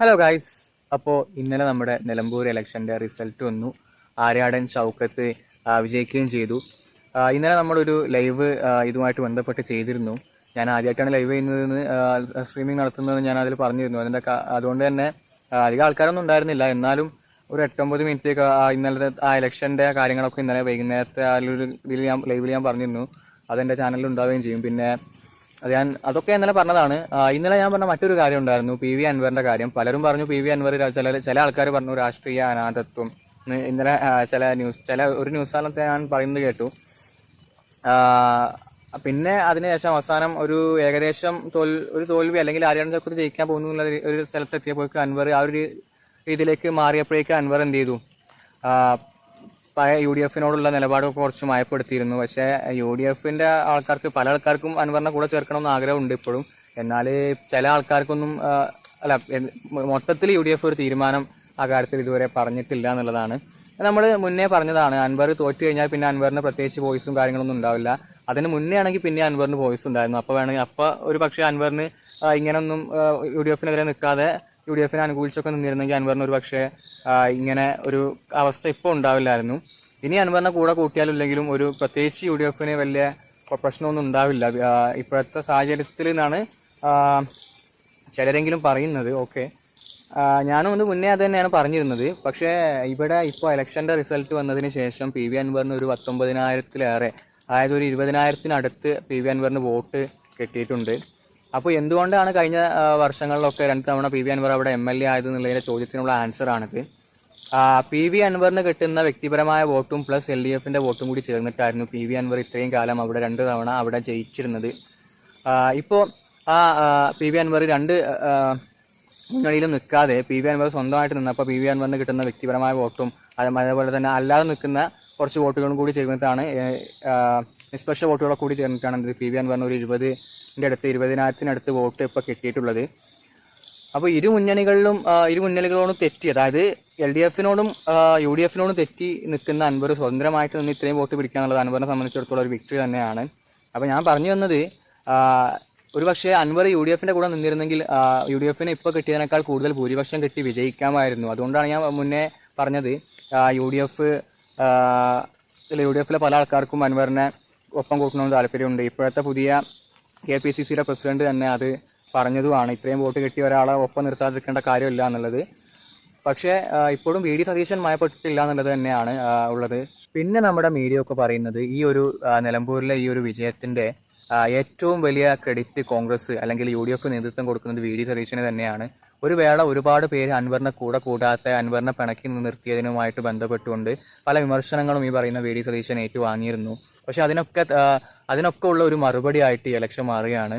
Hello guys അപ്പോൾ ഇന്നലെ നമ്മുടെ നിലമ്പൂർ ഇലക്ഷന്റെ റിസൾട്ട് വന്നു. ആര്യാടൻ ഷൗക്കത്ത് വിജയിക്കുകയും ചെയ്തു. ഇന്നലെ നമ്മളൊരു ലൈവ് ഇതുമായിട്ട് ബന്ധപ്പെട്ട് ചെയ്തിരുന്നു. ഞാൻ ആദ്യമായിട്ടാണ് ലൈവ് ചെയ്യുന്നതെന്ന് സ്ട്രീമിംഗ് നടത്തുന്നതെന്ന് ഞാൻ അതിൽ പറഞ്ഞിരുന്നു. അതിന്റെ അതുകൊണ്ട് തന്നെ അധികം ആൾക്കാരൊന്നും ഉണ്ടായിരുന്നില്ല. എന്നാലും ഒരു എട്ടൊമ്പത് മിനിറ്റ് ഇന്നലത്തെ ആ ഇലക്ഷന്റെ കാര്യങ്ങളൊക്കെ ഇന്നലെ വൈകുന്നേരത്തെ ആ ഒരു ഇതിൽ ഞാൻ ലൈവിൽ ഞാൻ പറഞ്ഞിരുന്നു. അതെന്റെ ചാനലിൽ ഉണ്ടാവുകയും ചെയ്യും. പിന്നെ അത് ഞാൻ അതൊക്കെ ഇന്നലെ പറഞ്ഞതാണ്. ഇന്നലെ ഞാൻ പറഞ്ഞ മറ്റൊരു കാര്യം ഉണ്ടായിരുന്നു പി വി അൻവറിന്റെ കാര്യം. പലരും പറഞ്ഞു പി വി അൻവർ ചില ചില ആൾക്കാർ പറഞ്ഞു രാഷ്ട്രീയ അനാഥത്വം. ഇന്നലെ ചില ന്യൂസ് ചില ഒരു ന്യൂസ് ചാനലത്തെ ഞാൻ പറയുന്നത് കേട്ടു. പിന്നെ അതിനുശേഷം അവസാനം ഒരു ഏകദേശം തോൽ ഒരു തോൽവി അല്ലെങ്കിൽ ആര്യാടൻ ചക്രവർത്തി ജയിക്കാൻ പോകുന്നു എന്നുള്ള ഒരു- സ്ഥലത്ത് സ്ഥലത്തെത്തിയപ്പോഴേക്ക് അൻവർ ആ ഒരു രീതിയിലേക്ക് മാറിയപ്പോഴേക്ക് അൻവർ എന്ത് ചെയ്തു? പഴയ യു ഡി എഫിനോടുള്ള നിലപാടൊക്കെ കുറച്ച് മയപ്പെടുത്തിയിരുന്നു. പക്ഷേ യു ഡി എഫിന്റെ ആൾക്കാർക്ക് പല ആൾക്കാർക്കും അൻവറിനെ കൂടെ ചേർക്കണമെന്ന് ആഗ്രഹമുണ്ട് ഇപ്പോഴും. എന്നാൽ ചില ആൾക്കാർക്കൊന്നും അല്ല മൊത്തത്തിൽ യു ഡി എഫ് ഒരു തീരുമാനം ആ കാര്യത്തിൽ ഇതുവരെ പറഞ്ഞിട്ടില്ല എന്നുള്ളതാണ്. നമ്മൾ മുന്നേ പറഞ്ഞതാണ് അൻവർ തോറ്റു കഴിഞ്ഞാൽ പിന്നെ അൻവറിന് പ്രത്യേകിച്ച് വോയിസും കാര്യങ്ങളൊന്നും ഉണ്ടാവില്ല. അതിന് മുന്നേ ആണെങ്കിൽ പിന്നെ അൻവറിന് വോയിസ് ഉണ്ടായിരുന്നു. അപ്പോൾ വേണമെങ്കിൽ അപ്പോൾ ഒരു പക്ഷേ അൻവറിന് ഇങ്ങനൊന്നും യു ഡി എഫിനെതിരെ നിൽക്കാതെ യു ഡി എഫിനെ അനുകൂലിച്ചൊക്കെ നിന്നിരുന്നെങ്കിൽ അൻവറിന് ഒരു പക്ഷേ ഇങ്ങനെ ഒരു അവസ്ഥ ഇപ്പോൾ ഉണ്ടാവില്ലായിരുന്നു. ഇനി അനുഭരണ കൂടെ കൂട്ടിയാലില്ലെങ്കിലും ഒരു പ്രത്യേകിച്ച് യു ഡി എഫിന് വലിയ പ്രശ്നമൊന്നും ഉണ്ടാവില്ല. ഇപ്പോഴത്തെ സാഹചര്യത്തിൽ നിന്നാണ് ചിലരെങ്കിലും പറയുന്നത്. ഓക്കെ. ഞാനും ഒന്ന് മുന്നേ അത് തന്നെയാണ് പറഞ്ഞിരുന്നത്. പക്ഷേ ഇവിടെ ഇപ്പോൾ ഇലക്ഷന്റെ റിസൾട്ട് വന്നതിന് ശേഷം പി വി അൻവറിന് ഒരു പത്തൊമ്പതിനായിരത്തിലേറെ അതായത് ഒരു ഇരുപതിനായിരത്തിനടുത്ത് പി വി അൻവറിന് വോട്ട് കിട്ടിയിട്ടുണ്ട്. അപ്പോൾ എന്തുകൊണ്ടാണ് കഴിഞ്ഞ വർഷങ്ങളിലൊക്കെ രണ്ട് തവണ പി വി അൻവർ അവിടെ എം എൽ എ ആയതെന്നുള്ളതിന്റെ ചോദ്യത്തിനുള്ള ആൻസറാണിത്. പി വി അൻവറിന് കിട്ടുന്ന വ്യക്തിപരമായ വോട്ടും പ്ലസ് എൽ ഡി എഫിന്റെ വോട്ടും കൂടി ചേർന്നിട്ടായിരുന്നു പി വി അൻവർ ഇത്രയും കാലം അവിടെ രണ്ട് തവണ അവിടെ ജയിച്ചിരുന്നത്. ഇപ്പോൾ ഇപ്പോ ആ പി വി അൻവർ രണ്ട് മുന്നണിയിലും നിൽക്കാതെ പി വി അൻവർ സ്വന്തമായിട്ട് നിന്നപ്പോൾ പി വി അൻവറിന് കിട്ടുന്ന വ്യക്തിപരമായ വോട്ടും അത് അതേപോലെ തന്നെ അല്ലാതെ നിൽക്കുന്ന കുറച്ച് വോട്ടുകളും കൂടി ചേർന്നിട്ടാണ് നിഷ്പക്ഷ വോട്ടുകളൊക്കെ കൂടി ചേർന്നിട്ടാണ് പി വി അൻവറിന് ഒരു ഇരുപതിന്റെ അടുത്ത് ഇരുപതിനായിരത്തിനടുത്ത് വോട്ട് ഇപ്പോൾ കിട്ടിയിട്ടുള്ളത്. അപ്പോൾ ഇരു മുന്നണികളിലും ഇരു മുന്നണികളോടും തെറ്റി അതായത് എൽ ഡി എഫിനോടും യു ഡി എഫിനോടും തെറ്റി നിൽക്കുന്ന അൻവർ സ്വതന്ത്രമായിട്ട് നിന്ന് ഇത്രയും വോട്ട് പിടിക്കുക എന്നുള്ളത് അൻവറിനെ സംബന്ധിച്ചിടത്തോളം ഒരു വിക്ടറി തന്നെയാണ്. അപ്പോൾ ഞാൻ പറഞ്ഞു വന്നത് ഒരു പക്ഷേ അൻവർ യു ഡി എഫിന്റെ കൂടെ നിന്നിരുന്നെങ്കിൽ യു ഡി എഫിന് ഇപ്പോൾ കിട്ടിയതിനേക്കാൾ കൂടുതൽ ഭൂരിപക്ഷം കിട്ടി വിജയിക്കാമായിരുന്നു. അതുകൊണ്ടാണ് ഞാൻ മുന്നേ പറഞ്ഞത് U D F U D എഫിലെ പല ആൾക്കാർക്കും അൻവറിനെ ഒപ്പം കൂട്ടണമെന്ന് താല്പര്യമുണ്ട്. ഇപ്പോഴത്തെ പുതിയ കെ പി സി സിയുടെ പ്രസിഡന്റ് തന്നെ അത് പറഞ്ഞതുമാണ്. ഇത്രയും വോട്ട് കിട്ടിയ ഒരാളെ ഒപ്പം നിർത്താതിരിക്കേണ്ട കാര്യമില്ല എന്നുള്ളത്. പക്ഷേ ഇപ്പോഴും വി ഡി സതീശൻ മയപ്പെട്ടിട്ടില്ല എന്നുള്ളത് തന്നെയാണ് ഉള്ളത്. പിന്നെ നമ്മുടെ മീഡിയ ഒക്കെ പറയുന്നത് ഈ ഒരു നിലമ്പൂരിലെ ഈ ഒരു വിജയത്തിന്റെ ഏറ്റവും വലിയ ക്രെഡിറ്റ് കോൺഗ്രസ് അല്ലെങ്കിൽ യു ഡി എഫ് നേതൃത്വം കൊടുക്കുന്നത് വി ഡി സതീശന് തന്നെയാണ്. ഒരു വേള ഒരുപാട് പേര് അൻവറിനെ കൂടെ കൂടാത്ത അൻവറിനെ പിണക്കി നിർത്തിയതിനുമായിട്ട് ബന്ധപ്പെട്ടുകൊണ്ട് പല വിമർശനങ്ങളും ഈ പറയുന്ന വി ഡി സതീശൻ ഏറ്റുവാങ്ങിയിരുന്നു പക്ഷെ അതിനൊക്കെ അതിനൊക്കെ ഉള്ള ഒരു മറുപടി ആയിട്ട് ഈ ഇലക്ഷൻ മാറുകയാണ്.